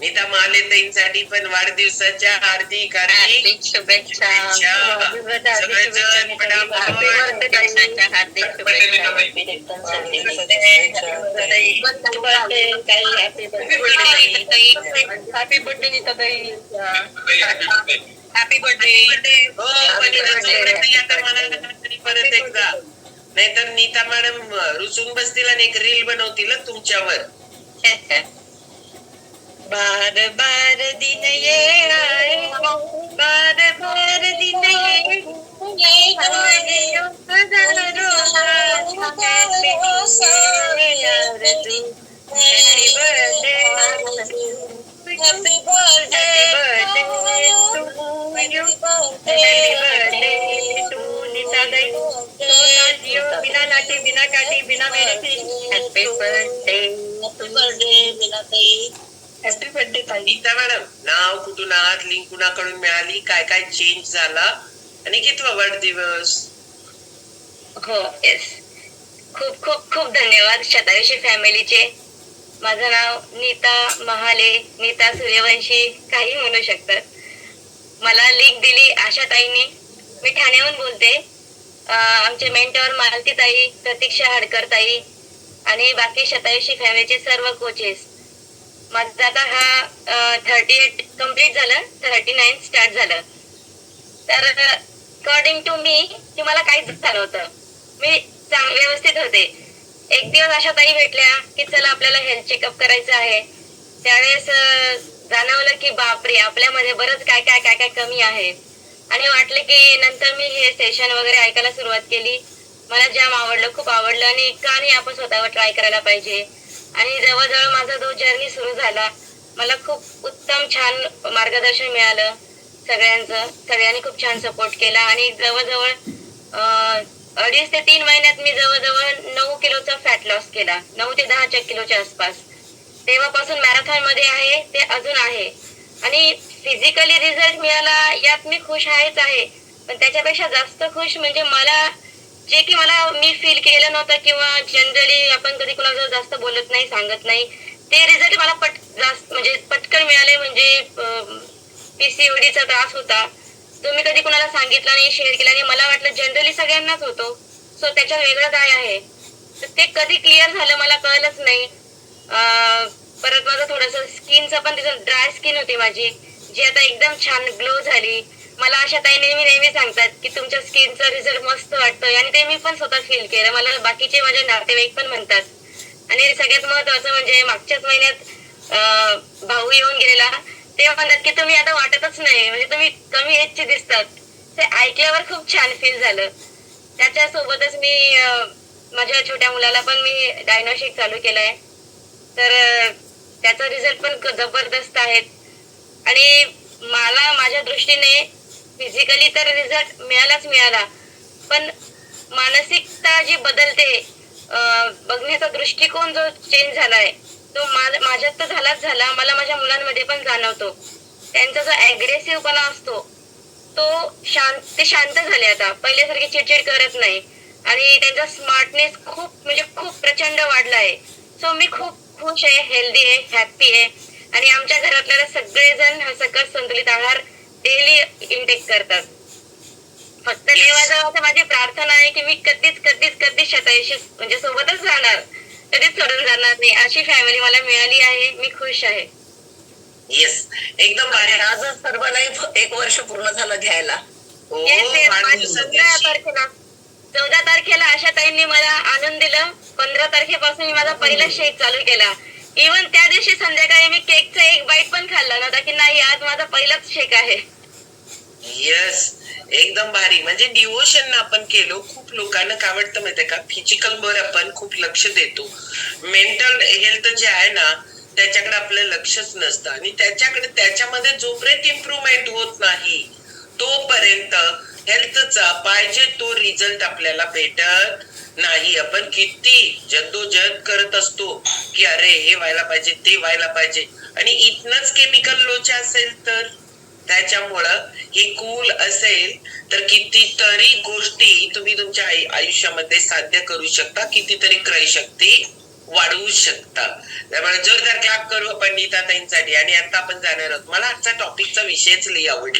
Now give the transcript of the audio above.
नीता महालेताईंसाठी पण वाढदिवसाच्या हार्दिक हार्दिक हार्दिक शुभेच्छा. शुभेच्छा. सगळेजण पटापट. दिवसाच्या हार्दिक शुभेच्छा हॅपी बर्थडे नीताताई हॅपी बर्थडे हो आता मला. परत एकदा. नाहीतर नीता मॅडम रुसून बसतील आणि एक रील बनवतील तुमच्यावर. बार बार दिन ये आए बार बार दिन ये आए हजारों आशिकें यार तू happy birthday happy birthday happy birthday to Neeta दई बिना लाठी बिना काठी बिना medicine happy birthday happy birthday Meena tai happy birthday ताई. नीता मॅडम नाव कुठून आहात? लिंक कुणाकडून मिळाली? काय काय चेंज झाला? आणि कितवा वाढदिवस हो येस खूप खूप खूप धन्यवाद शतायुषी फॅमिलीचे. माझं नाव नीता महाले नीता सूर्यवंशी काही म्हणू शकतात. मला लिंक दिली आशा ताईने. मी ठाण्याहून बोलते. आमचे मेंटॉर मालती ताई प्रतीक्षा हडकर ताई आणि बाकी शतायुषी फॅमिलीचे सर्व कोचेस माझा आता हा थर्टी एट कंप्लीट झालं थर्टी नाईन स्टार्ट झालं. तर अकॉर्डिंग टू मी की मला काहीच झालं होतं. मी चांग व्यवस्थित होते. एक दिवस अशा ताई भेटल्या की चला आपल्याला हेल्थ चेकअप करायचं आहे. त्यावेळेस जाणवलं की बापरे आपल्यामध्ये बरंच काय काय काय काय कमी आहे. आणि वाटलं की नंतर मी हे सेशन वगैरे ऐकायला सुरुवात केली. मला जाम आवडलं खूप आवडलं आणि का नाही आपण स्वतःवर ट्राय करायला पाहिजे. आणि जवळजवळ माझा तो जर्नी सुरू झाला मला खूप उत्तम छान मार्गदर्शन मिळालं सगळ्यांचं. सगळ्यांनी खूप छान सपोर्ट केला आणि जवळजवळ अडीच ते तीन महिन्यात मी जवळजवळ नऊ किलोचा फॅट लॉस केला. नऊ ते दहा किलोच्या आसपास. तेव्हापासून मॅरेथॉनमध्ये आहे ते अजून आहे. आणि फिजिकली रिझल्ट मिळाला यात मी खुश आहेच आहे. पण त्याच्यापेक्षा जास्त खुश म्हणजे मला जे की मला मी फील केलं नव्हतं किंवा जनरली आपण कधी कुणाला जास्त बोलत नाही सांगत नाही ते रिझल्ट मला पट जास्त म्हणजे पटकन मिळाले म्हणजे पीसीओडीचा त्रास होता. तो मी कधी कुणाला सांगितला नाही शेअर केला नाही मला वाटलं जनरली सगळ्यांनाच होतो. सो त्याच्यात वेगळं काय आहे? तर ते कधी क्लिअर झालं मला कळलंच नाही. परत माझं थोडस स्किनचं पण तिथं ड्राय स्किन होती माझी जी आता एकदम छान ग्लो झाली. मला अशा ताई नेहमी नेहमी सांगतात की तुमच्या स्किनचा रिझल्ट मस्त वाटतोय. आणि ते मी पण स्वतः फील केलं. मला बाकीचे माझे नातेवाईक पण म्हणतात. आणि सगळ्यात महत्वाचं म्हणजे मागच्याच महिन्यात भाऊ येऊन गेलेला. ते म्हणतात की तुम्ही आता वाटतच नाही. म्हणजे तुम्ही कमी एजचे दिसतात. ते ऐकल्यावर खूप छान फील झालं. त्याच्यासोबतच मी माझ्या छोट्या मुलाला पण मी डायनोशिक चालू केलंय. तर त्याचा रिझल्ट पण जबरदस्त आहेत. आणि मला माझ्या दृष्टीने फिजिकली तर रिझल्ट मिळालाच मिळाला. पण मानसिकता जी बदलते बघण्याचा दृष्टिकोन जो चेंज झालाय तो माझ्यात तर झालाच झाला. मला माझ्या मुलांमध्ये पण जाणवतो. त्यांचा जो अग्रेसिव्हपणा असतो तो शांत ते शांत झाले आता. पहिल्यासारखे चिडचिड करत नाही. आणि त्यांचा स्मार्टनेस खूप म्हणजे खूप प्रचंड वाढला आहे सो मी खूप खुश आहे हेल्दी आहे हॅप्पी आहे. आणि आमच्या घरातल्या सगळेजण हा सकस संतुलित आहार डेली इंटेक करतात. फक्त देवाजवळ माझी प्रार्थना आहे की मी कधीच कधीच कधीच शतायुषी म्हणजे सोबतच राहणार. कधीच सोडून जाणार नाही. अशी फॅमिली मला मिळाली आहे. मी खुश आहे. येस एकदम भारी. आजच सर्वांना एक वर्ष पूर्ण झालं घ्यायला. हो चौदा तारखेला आशा ताईंनी मला आणून दिलं. पंधरा तारखेपासून मी माझा पहिला शेक चालू केला. इवन त्या दिवशी संध्याकाळी मी केकचा एक बाईट पण खाल्ला नव्हता की नाही आज माझा पहिलाच शेक आहे. येस एकदम भारी. म्हणजे डिवोशन आपण केलो खूप लोकांना काय वाटतं माहितीये का? फिजिकल वर आपण खूप लक्ष देतो. मेंटल हेल्थ जे आहे ना त्याच्याकडे आपलं लक्षच नसतं. आणि त्याच्याकडे त्याच्यामध्ये जोपर्यंत इम्प्रूव्हमेंट होत नाही तोपर्यंत हेल्थचा पाहिजे तो रिझल्ट आपल्याला भेटत नाही. आपण किती जद्दोजहद करत असतो की अरे हे व्हायला पाहिजे ते व्हायला पाहिजे. आणि इथनच केमिकल लोचे असेल तर? त्याच्यामुळं हे कूल असेल तर कितीतरी गोष्टी तुम्ही तुमच्या आयु- आयुष्यामध्ये साध्य करू शकता कितीतरी क्रय शक्ती वाढवू शकता. त्यामुळे जोरदार क्लाप करू आपण नीताताईंसाठी आणि आता आपण जाणार आहोत. मला आजचा टॉपिकचा विषयच लई आवडला.